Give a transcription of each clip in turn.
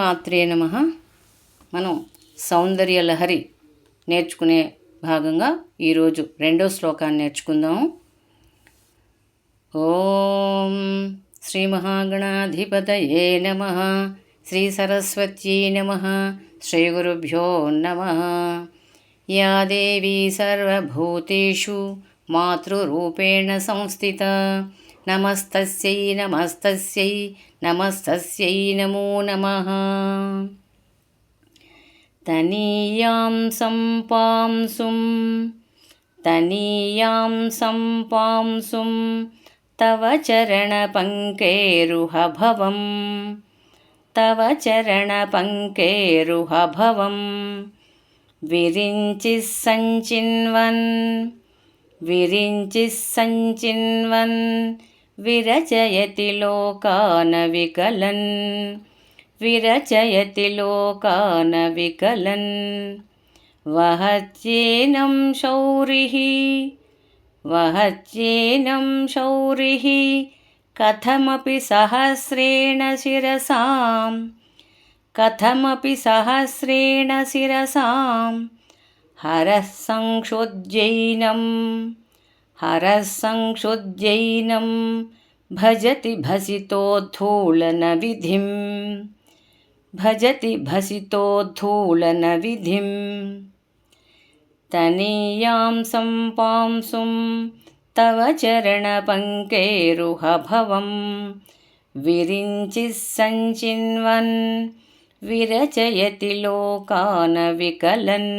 మాత్రే నమ. మనం సౌందర్య లహరి నేర్చుకునే భాగంగా ఈరోజు రెండో శ్లోకాన్ని నేర్చుకుందాం. ఓం శ్రీ మహాగణాధిపతయే నమ. శ్రీ సరస్వత్యై నమ. శ్రీ గురుభ్యో నమ. యా దేవీ సర్వభూతేషు మాతృరూపేణ సంస్థిత. नमस्तस्यै नमस्तस्यै नमस्तस्यै नमो नमः। तनीयां सम्पांसुं तनीयां सम्पांसुं पां सुं तव चरणपङ्केरुहभवं तव चरणपङ्केरुहभवं। विरिञ्चिस्सञ्चिन्वन् विरिञ्चिस्सञ्चिन्वन् विरचयति लोकान् विकलन् विरचयति लोकान् विकलन् वहत्येनं शौरिः वहत्येनं शौरिः कथमपि सहस्रेण शिरसां कथमपि सहस्रेण शिरसां हरः संक्षुद्यैनं हरः संक्षुद्यैनं भजति भसितोद्धूलनविधिं भजति भसितोद्धूलनविधिं तनीयां सम्पांसुं तव चरणपङ्केरुहभवं विरिञ्चिः सञ्चिन्वन् विरचयति लोकान् विकलन्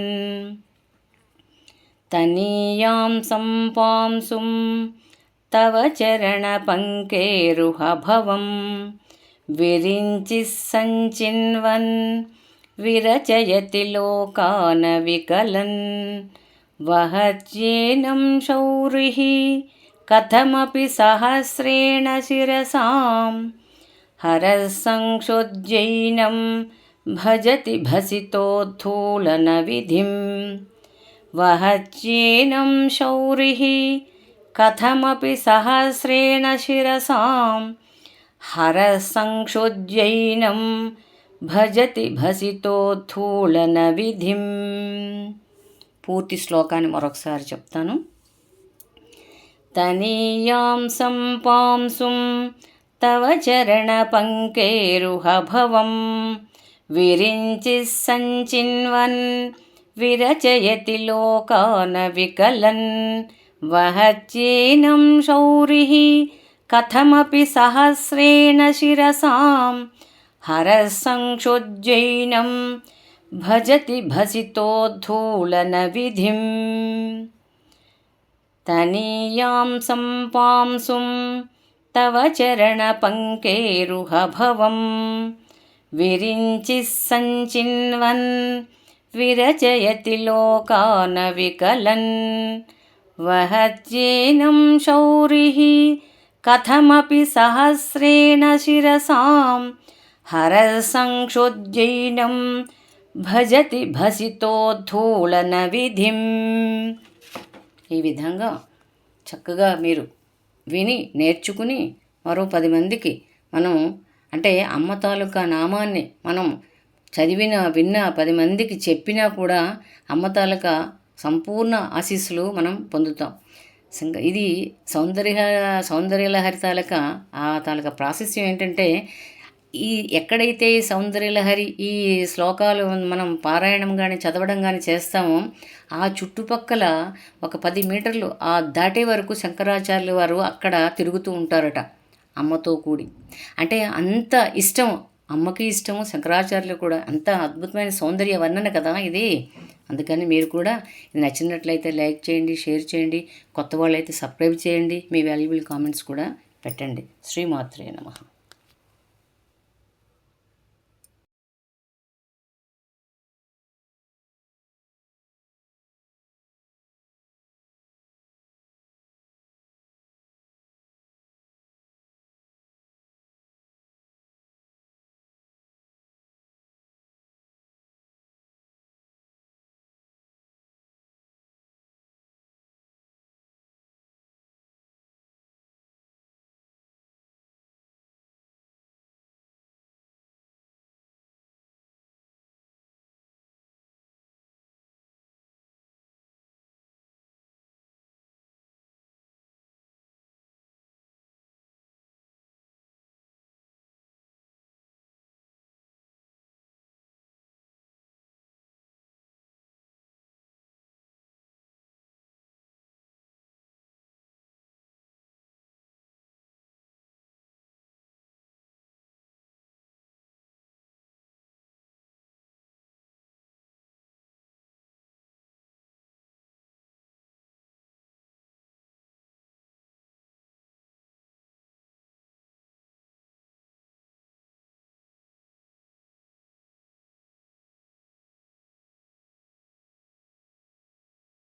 तनीयां सम्पांसुं तव चरणपङ्केरुहभवं विरिञ्चिः सञ्चिन्वन् विरचयति लोकान् विकलन्। वहत्येनं शौरिः कथमपि सहस्रेण शिरसां हरः संक्षुद्यैनं भजति भसितोद्धूलनविधिं वहच्येनं शौरिः कथमपि सहस्रेण शिरसां हरसंक्षुज्यैनं భజతి భసితోత్థూళన విధిం. పూర్తి శ్లోకాన్ని మరొకసారి చెప్తాను. తనీయాం సంపాంసుం తవ చరణ పంకేరుహభవం. విరించి సంచిన్వన్ విరచయతి లోకాన వికలన్ వహచ్యేనం శౌరిः కథమపి సహస్రేణ శిరసాం హరసంక్షుజ్జైనం భజతి భసితో ధూళనవిధిం తనీయాం సంపాంసుం తవ చరణపంకేరుహభవం విరించిస్ సంచిన్వన్ విరచయతి లోకాన వికలన్ వహజ్యేనం శౌరి కథమపి సహస్రేణ శిరసాం హర సంక్షోజ్జైనం భజతి భసితో ధూళన విధిం ఈ విధంగా చక్కగా మీరు విని నేర్చుకుని మరో పది మందికి మనం అంటే అమ్మ తాలూకా నామాన్ని మనం చదివిన విన్న పది మందికి చెప్పినా కూడా అమ్మ తాలూకా సంపూర్ణ ఆశీస్సులు మనం పొందుతాం. ఇది సౌందర్య సౌందర్యలహరి తాలూకా ఆ తాలూకా ప్రాశస్యం ఏంటంటే ఈ ఎక్కడైతే సౌందర్యలహరి ఈ శ్లోకాలు మనం పారాయణం కానీ చదవడం కానీ చేస్తామో ఆ చుట్టుపక్కల ఒక పది మీటర్లు ఆ దాటే వరకు శంకరాచార్యుల వారు అక్కడ తిరుగుతూ ఉంటారట అమ్మతో కూడి. అంటే అంత ఇష్టం అమ్మకి ఇష్టము శంకరాచార్యులు కూడా. అంత అద్భుతమైన సౌందర్య వర్ణన కదా ఇది. అందుకని మీరు కూడా ఇది నచ్చినట్లయితే లైక్ చేయండి షేర్ చేయండి కొత్త వాళ్ళైతే సబ్స్క్రైబ్ చేయండి. మీ వాల్యుబుల్ కామెంట్స్ కూడా పెట్టండి. శ్రీమాత్రే నమ.